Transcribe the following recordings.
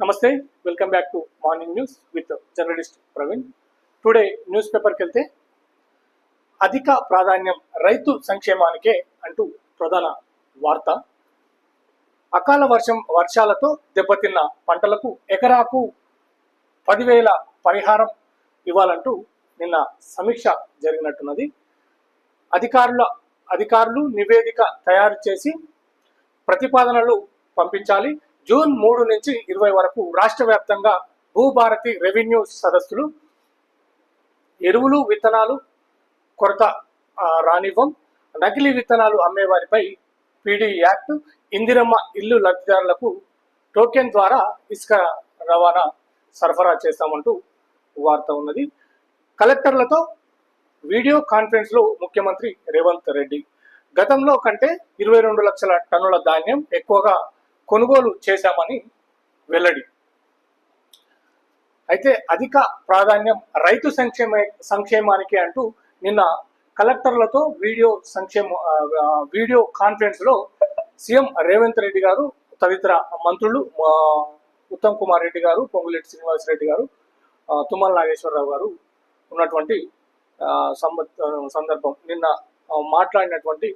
నమస్తే welcome back to morning news with journalist Praveen. Today news పేపర్కి వెళ్తే అధిక ప్రాధాన్యం రైతు సంక్షేమానికే అంటూ ప్రధాన వార్త. అకాల వర్షం వర్షాలతో దెబ్బతిన్న పంటలకు ఎకరాకు పదివేల పరిహారం ఇవ్వాలంటూ నిన్న సమీక్ష జరిగినట్టున్నది. అధికారుల అధికారులు నివేదిక తయారు చేసి ప్రతిపాదనలు పంపించాలి. జూన్ మూడు నుంచి ఇరవై వరకు రాష్ట్ర వ్యాప్తంగా భూభారతి రెవెన్యూ సదస్సులు ఎరువులు విత్తనాలు కొరత రానివ్వం నకిలీ విత్తనాలు అమ్మేవారిపై పీడీ యాక్ట్ ఇందిరమ్మ ఇల్లు లబ్ధిదారులకు టోకెన్ ద్వారా ఇసుక రవాణా సరఫరా చేస్తామంటూ వార్త ఉన్నది. కలెక్టర్లతో వీడియో కాన్ఫరెన్స్లో ముఖ్యమంత్రి రేవంత్ రెడ్డి. గతంలో కంటే ఇరవై రెండు లక్షల టన్నుల ధాన్యం ఎక్కువగా కొనుగోలు చేశామని వెల్లడి. అయితే అధిక ప్రాధాన్యం రైతు సంక్షేమ సంక్షేమానికి అంటూ నిన్న కలెక్టర్లతో వీడియో సంక్షేమ వీడియో కాన్ఫరెన్స్లో సీఎం రేవంత్ రెడ్డి గారు తదితర మంత్రులు ఉత్తమ్ కుమార్ రెడ్డి గారు పొంగులేటి శ్రీనివాస్ రెడ్డి గారు తుమ్మల నాగేశ్వరరావు గారు ఉన్నటువంటి సందర్భం. నిన్న మాట్లాడినటువంటి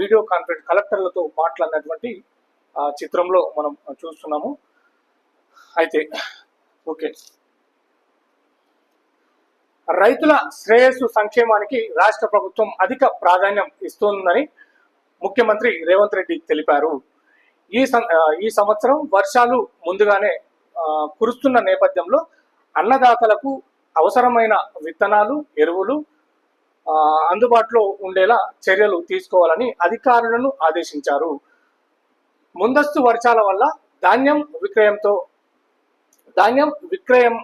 వీడియో కాన్ఫరెన్స్ కలెక్టర్లతో మాట్లాడినటువంటి చిత్రంలో మనం చూస్తున్నాము. అయితే ఓకే. రైతుల శ్రేయస్సు సంక్షేమానికి రాష్ట్ర ప్రభుత్వం అధిక ప్రాధాన్యం ఇస్తోందని ముఖ్యమంత్రి రేవంత్ రెడ్డి తెలిపారు. ఈ ఈ సంవత్సరం వర్షాలు ముందుగానే కురుస్తున్న నేపథ్యంలో అన్నదాతలకు అవసరమైన విత్తనాలు ఎరువులు అందుబాటులో ఉండేలా చర్యలు తీసుకోవాలని అధికారులను ఆదేశించారు. ముందస్తు వర్షాల వల్ల ధాన్యం విక్రయంతో ధాన్యం విక్రయం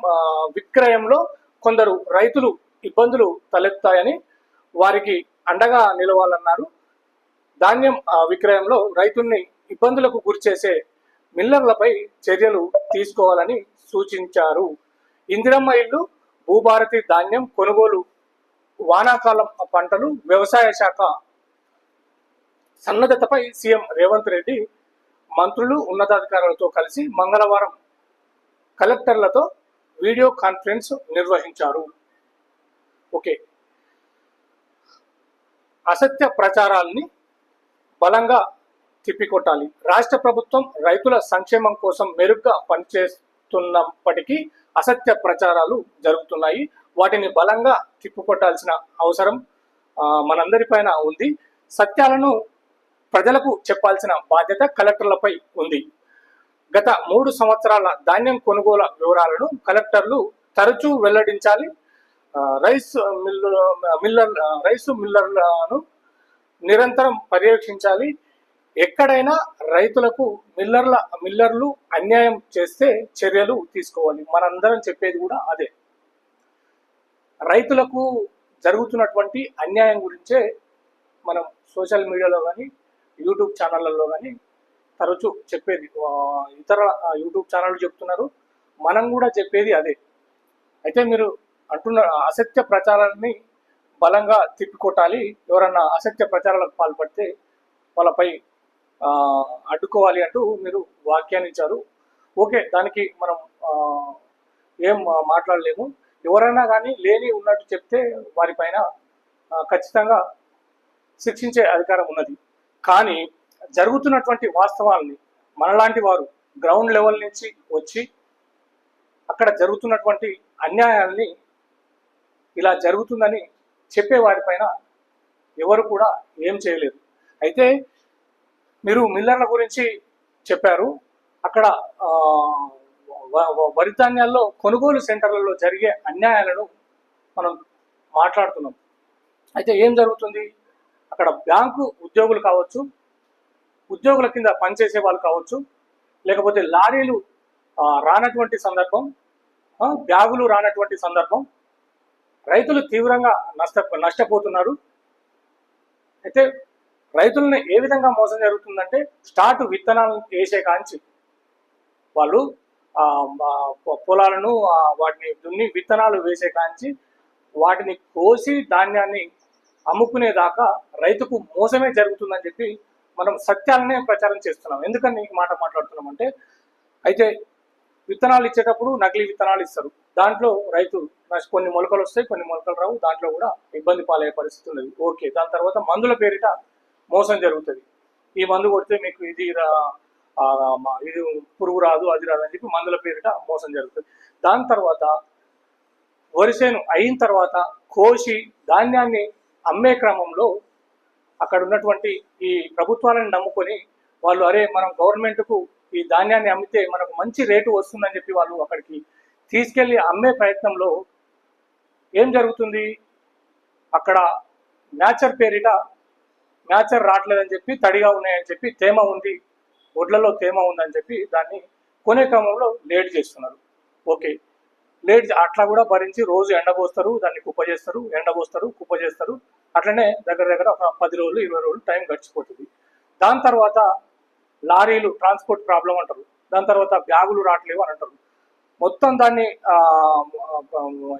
విక్రయంలో కొందరు రైతులు ఇబ్బందులు తలెత్తాయని వారికి అండగా నిలవాలన్నారు. ధాన్యం విక్రయంలో రైతుల్ని ఇబ్బందులకు గురిచేసే మిల్లర్లపై చర్యలు తీసుకోవాలని సూచించారు. ఇందిరమ్మ ఇల్లు భూభారతి ధాన్యం కొనుగోలు వానాకాలం పంటలు వ్యవసాయ శాఖ సన్నద్ధతపై సీఎం రేవంత్ రెడ్డి మంత్రులు ఉన్నతాధికారులతో కలిసి మంగళవారం కలెక్టర్లతో వీడియో కాన్ఫరెన్స్ నిర్వహించారు. ఓకే. అసత్య ప్రచారాల్ని బలంగా తిప్పికొట్టాలి. రాష్ట్ర ప్రభుత్వం రైతుల సంక్షేమం కోసం మెరుగ్గా పనిచేస్తున్నప్పటికీ అసత్య ప్రచారాలు జరుగుతున్నాయి. వాటిని బలంగా తిప్పికొట్టాల్సిన అవసరం మనందరి మనందరిపైన ఉంది. సత్యాలను ప్రజలకు చెప్పాల్సిన బాధ్యత కలెక్టర్లపై ఉంది. గత మూడు సంవత్సరాల ధాన్యం కొనుగోలు వివరాలను కలెక్టర్లు తరచూ వెల్లడించాలి. రైస్ మిల్లు మిల్లర్ రైస్ మిల్లర్లను నిరంతరం పర్యవేక్షించాలి. ఎక్కడైనా రైతులకు మిల్లర్ల మిల్లర్లు అన్యాయం చేస్తే చర్యలు తీసుకోవాలి. మనందరం చెప్పేది కూడా అదే. రైతులకు జరుగుతున్నటువంటి అన్యాయం గురించే మనం సోషల్ మీడియాలో కానీ యూట్యూబ్ ఛానళ్ళల్లో కానీ తరచూ చెప్పేది ఇతర యూట్యూబ్ ఛానళ్ళు చెప్తున్నారు. మనం కూడా చెప్పేది అదే. అయితే మీరు అంటున్న అసత్య ప్రచారాన్ని బలంగా తిప్పికొట్టాలి. ఎవరన్నా అసత్య ప్రచారాలకు పాల్పడితే వాళ్ళపై అడ్డుకోవాలి అంటూ మీరు వ్యాఖ్యానించారు. ఓకే దానికి మనం ఏం మాట్లాడలేము. ఎవరైనా కానీ లేని ఉన్నట్టు చెప్తే వారిపైన ఖచ్చితంగా శిక్షించే అధికారం ఉన్నది. కానీ జరుగుతున్నటువంటి వాస్తవాల్ని మనలాంటి వారు గ్రౌండ్ లెవెల్ నుంచి వచ్చి అక్కడ జరుగుతున్నటువంటి అన్యాయాల్ని ఇలా జరుగుతుందని చెప్పే వారిపైన ఎవరు కూడా ఏం చేయలేరు అయితే మీరు మిల్లర్ల గురించి చెప్పారు. అక్కడ ఆ, వరి ధాన్యాల్లో కొనుగోలు సెంటర్లలో జరిగే అన్యాయాలను మనం మాట్లాడుతున్నాం. అయితే ఏం జరుగుతుంది? అక్కడ బ్యాంకు ఉద్యోగులు కావచ్చు ఉద్యోగుల కింద పనిచేసే వాళ్ళు కావచ్చు లేకపోతే లారీలు రానటువంటి సందర్భం బ్యాగులు రానటువంటి సందర్భం రైతులు తీవ్రంగా నష్ట నష్టపోతున్నారు. అయితే రైతులను ఏ విధంగా మోసం జరుగుతుందంటే స్టార్ట్ విత్తనాలను వేసే కాంచి వాళ్ళు ఆ, పొలాలను వాటిని దున్ని విత్తనాలు వేసే కాంచి వాటిని కోసి ధాన్యాన్ని అమ్ముకునేదాకా రైతుకు మోసమే జరుగుతుందని చెప్పి మనం సత్యాలనే ప్రచారం చేస్తున్నాం. ఎందుకని ఈ మాట మాట్లాడుతున్నాం అంటే అయితే విత్తనాలు ఇచ్చేటప్పుడు నకిలీ విత్తనాలు ఇస్తారు. దాంట్లో రైతు కొన్ని మొలకలు వస్తాయి కొన్ని మొలకలు రావు దాంట్లో కూడా ఇబ్బంది పాలయ్యే పరిస్థితి ఉన్నది. ఓకే దాని తర్వాత మందుల పేరిట మోసం జరుగుతుంది. ఈ మందు కొడితే మీకు ఇది రా- మా- ఇది పురుగు రాదు అది రాదు అని చెప్పి మందుల పేరిట మోసం జరుగుతుంది. దాని తర్వాత వరిసేను అయిన తర్వాత కోసి ధాన్యాన్ని అమ్మే క్రమంలో అక్కడ ఉన్నటువంటి ఈ ప్రభుత్వాలను నమ్ముకొని వాళ్ళు అరే మనం గవర్నమెంట్కు ఈ ధాన్యాన్ని అమ్మితే మనకు మంచి రేటు వస్తుందని చెప్పి వాళ్ళు అక్కడికి తీసుకెళ్ళి అమ్మే ప్రయత్నంలో ఏం జరుగుతుంది? అక్కడ మ్యాచర్ పేరిట మ్యాచర్ రావట్లేదని చెప్పి తడిగా ఉన్నాయని చెప్పి తేమ ఉంది ఒడ్లలో తేమ ఉందని చెప్పి దాన్ని కొనే క్రమంలో లేట్ చేస్తున్నారు. ఓకే. లేట్ అట్లా కూడా భరించి రోజు ఎండబోస్తారు దాన్ని కుప్ప చేస్తారు ఎండబోస్తారు కుప్ప చేస్తారు. అట్లనే దగ్గర దగ్గర ఒక పది రోజులు ఇరవై రోజులు టైం గడిచిపోతుంది. దాని తర్వాత లారీలు ట్రాన్స్పోర్ట్ ప్రాబ్లం అంటారు. దాని తర్వాత బ్యాగులు రావట్లేవు అని అంటారు. మొత్తం దాన్ని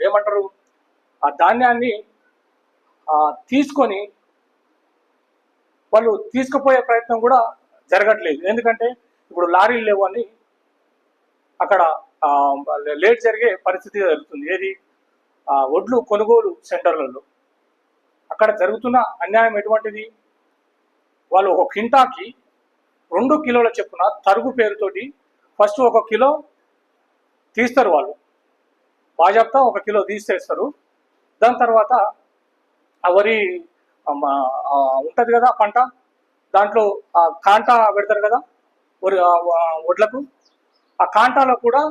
ఏమంటారు? ఆ ధాన్యాన్ని తీసుకొని వాళ్ళు తీసుకుపోయే ప్రయత్నం కూడా జరగట్లేదు. ఎందుకంటే ఇప్పుడు లారీలు లేవు అని అక్కడ లేట్ జరిగే పరిస్థితి జరుగుతుంది ఏది? ఒడ్లు కొనుగోలు సెంటర్లలో. అక్కడ జరుగుతున్న అన్యాయం ఎటువంటిది? వాళ్ళు ఒక కింటాకి రెండు కిలోల చెప్పున తరుగు పేరుతోటి ఫస్ట్ ఒక కిలో తీస్తారు వాళ్ళు. బాజాప్తా ఒక కిలో తీసేస్తారు. దాని తర్వాత ఆ వరి ఉంటుంది కదా పంట? దాంట్లో ఆ కాంటా పెడతారు కదా? వరి ఆ, వడ్లకు ఆ కాంటాలో కూడా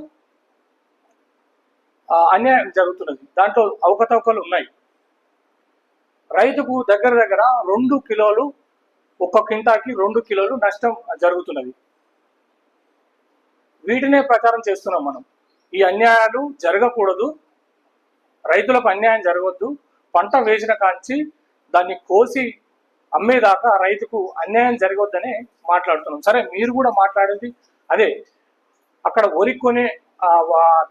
అన్యాయం జరుగుతున్నది. దాంట్లో అవకతవకలు ఉన్నాయి. రైతుకు దగ్గర దగ్గర రెండు కిలోలు ఒక్క కింటాకి రెండు కిలోలు నష్టం జరుగుతున్నది. వీటినే ప్రచారం చేస్తున్నాం మనం. ఈ అన్యాయాలు జరగకూడదు. రైతులకు అన్యాయం జరగవద్దు పంట వేసిన కాంచి దాన్ని కోసి అమ్మేదాకా రైతుకు అన్యాయం జరగవద్దనే మాట్లాడుతున్నాం. సరే మీరు కూడా మాట్లాడేది అదే అక్కడ వరి కొనే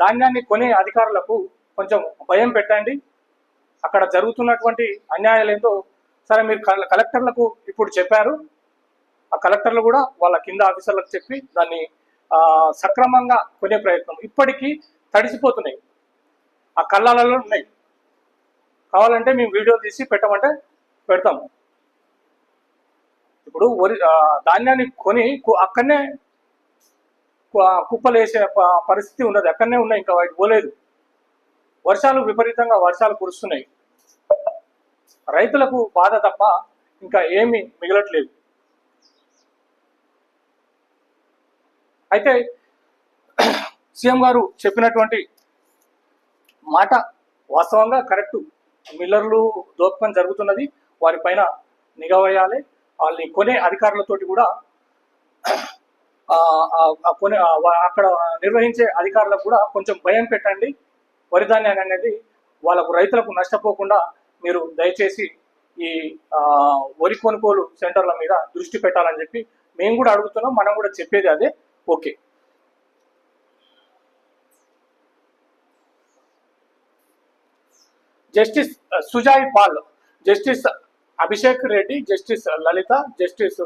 ధాన్యాన్ని కొనే అధికారులకు కొంచెం భయం పెట్టండి. అక్కడ జరుగుతున్నటువంటి అన్యాయాలు ఏంటో సరే మీరు కలెక్టర్లకు ఇప్పుడు చెప్పారు. ఆ కలెక్టర్లు కూడా వాళ్ళ కింద ఆఫీసర్లకు చెప్పి దాన్ని సక్రమంగా కొనే ప్రయత్నం. ఇప్పటికీ తడిసిపోతున్నాయి. ఆ కళ్ళాలలో ఉన్నాయి. కావాలంటే మేము వీడియో తీసి పెట్టమంటే పెడతాము. ఇప్పుడు వరి ధాన్యాన్ని కొని అక్కడనే కుప్పలు వేసే పరిస్థితి ఉన్నది. అక్కడనే ఉన్నాయి ఇంకా వాటి పోలేదు. వర్షాలు విపరీతంగా వర్షాలు కురుస్తున్నాయి. రైతులకు బాధ తప్ప ఇంకా ఏమీ మిగలట్లేదు. అయితే సీఎం గారు చెప్పినటువంటి మాట వాస్తవంగా కరెక్ట్. మిల్లర్లు దోపకం జరుగుతున్నది. వారిపైన నిఘా వేయాలి. వాళ్ళని కొనే అధికారులతోటి కూడా కొన్ని అక్కడ నిర్వహించే అధికారులకు కూడా కొంచెం భయం పెట్టండి. వరి ధాన్యాన్ని అనేది వాళ్ళకు రైతులకు నష్టపోకుండా మీరు దయచేసి ఈ వరి కొనుగోలు సెంటర్ల మీద దృష్టి పెట్టాలని చెప్పి మేము కూడా అడుగుతున్నాం మనం కూడా చెప్పేది అదే. Okay. Justice Sujoy Paul justice Abhishek Reddy justice Lalitha justice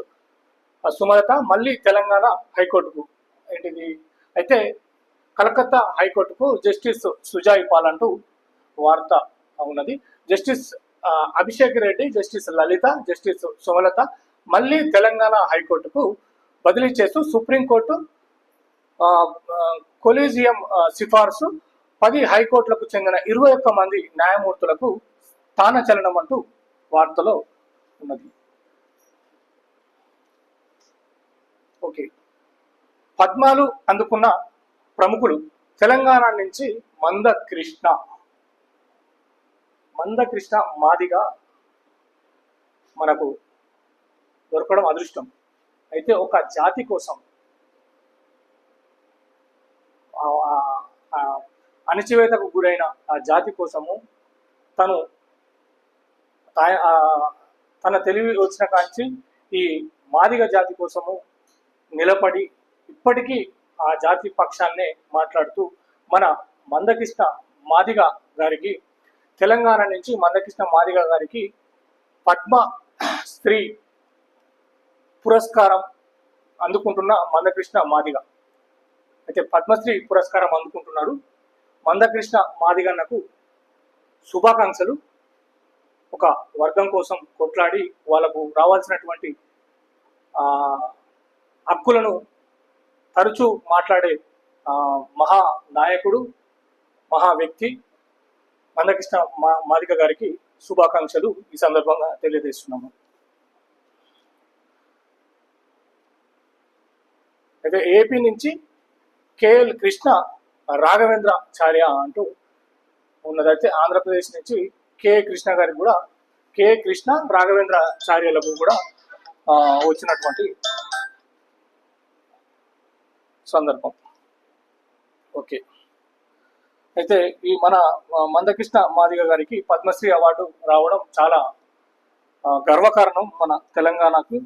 Sumalatha మళ్ళీ తెలంగాణ హైకోర్టుకు ఏంటిది? అయితే కలకత్తా హైకోర్టుకు జస్టిస్ సుజాయ్ పాల్ అంటూ వార్త ఉన్నది. Justice Abhishek Reddy justice Lalitha justice Sumalatha మళ్ళీ తెలంగాణ హైకోర్టుకు బదిలీ చేస్తూ సుప్రీంకోర్టు కొలీజియం సిఫార్సు పది హైకోర్టులకు చెందిన ఇరవై ఒక్క మంది న్యాయమూర్తులకు స్థానచలనం అంటూ వార్తలో ఉన్నది. ఓకే. పద్మాలు అందుకున్న ప్రముఖులు తెలంగాణ నుంచి మంద కృష్ణ మంద కృష్ణ మాదిగా మనకు దొరకడం అదృష్టం. అయితే ఒక జాతి కోసం అణచివేతకు గురైన ఆ జాతి కోసము తను తన తెలివి వచ్చిన కాంచి ఈ మాదిగ జాతి కోసము నిలబడి ఇప్పటికీ ఆ జాతి పక్షాన్నే మాట్లాడుతూ మన మందకృష్ణ మాదిగ గారికి తెలంగాణ నుంచి మందకృష్ణ మాదిగ గారికి పద్మ స్త్రీ పురస్కారం అందుకుంటున్న మందకృష్ణ మాదిగ. అయితే పద్మశ్రీ పురస్కారం అందుకుంటున్నారు మందకృష్ణ మాదిగన్నకు శుభాకాంక్షలు. ఒక వర్గం కోసం కొట్లాడి వాళ్ళకు రావాల్సినటువంటి హక్కులను తరచూ మాట్లాడే మహా నాయకుడు మహా వ్యక్తి మందకృష్ణ మా మాదిక గారికి శుభాకాంక్షలు ఈ సందర్భంగా తెలియజేస్తున్నాము. అయితే ఏపీ నుంచి కేఎల్ కృష్ణ రాఘవేంద్ర చార్య అంటూ ఉన్నదైతే ఆంధ్రప్రదేశ్ నుంచి కె కృష్ణ గారికి కూడా కె కృష్ణ రాఘవేంద్ర చార్యలకు కూడా వచ్చినటువంటి సందర్భం. ఓకే. అయితే ఈ మన మందకృష్ణ మాదిగ గారికి పద్మశ్రీ అవార్డు రావడం చాలా గర్వకారణం మన తెలంగాణకు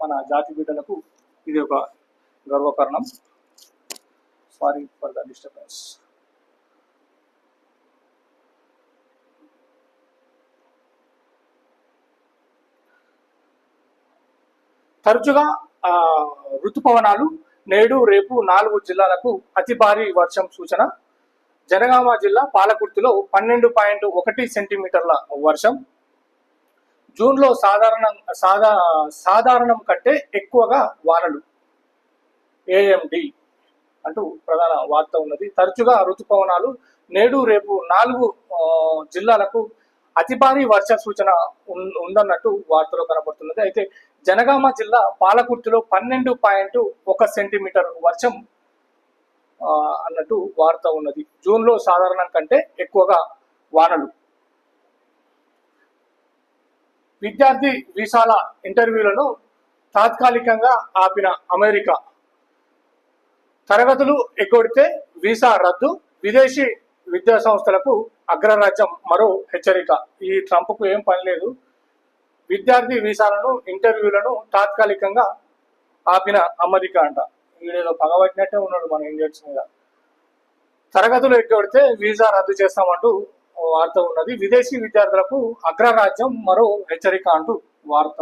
మన జాతి బిడ్డలకు ఇది ఒక గర్వకారణం. సారీ ఫర్ ద డిస్టర్బెన్స్ తరచుగా ఋతుపవనాలు నేడు రేపు నాలుగు జిల్లాలకు అతి భారీ వర్షం సూచన. జనగామ జిల్లా పాలకుర్తిలో పన్నెండు పాయింట్ ఒకటి సెంటీమీటర్ల వర్షం. జూన్లో సాధారణ సాదా సాధారణం కంటే ఎక్కువగా వానలు. ఏఎండి అంటూ ప్రధాన వార్త ఉన్నది. తరచుగా ఋతుపవనాలు నేడు రేపు నాలుగు జిల్లాలకు అతి భారీ వర్ష సూచన ఉన్- ఉందన్నట్టు వార్తలో కనబడుతున్నది. అయితే జనగామ జిల్లా పాలకుర్తిలో పన్నెండు పాయింట్ ఒక సెంటీమీటర్ వర్షం అన్నట్టు వార్త ఉన్నది. జూన్లో సాధారణం కంటే ఎక్కువగా వానలు. విద్యార్థి వీసాల ఇంటర్వ్యూలను తాత్కాలికంగా ఆపిన అమెరికా. తరగతులు ఎగ్గొడితే వీసా రద్దు విదేశీ విద్యా సంస్థలకు అగ్రరాజ్యం మరో హెచ్చరిక. ఈ ట్రంప్కు ఏం పని లేదు. విద్యార్థి వీసాలను ఇంటర్వ్యూలను తాత్కాలికంగా ఆపిన అమెరికా అంట. వీడేదో పగబట్టినట్టే ఉన్నాడు మన ఇండియన్స్ మీద. తరగతులు ఎగ్గొడితే వీసా రద్దు చేస్తామంటూ వార్త ఉన్నది. విదేశీ విద్యార్థులకు అగ్రరాజ్యం మరో హెచ్చరిక అంటూ వార్త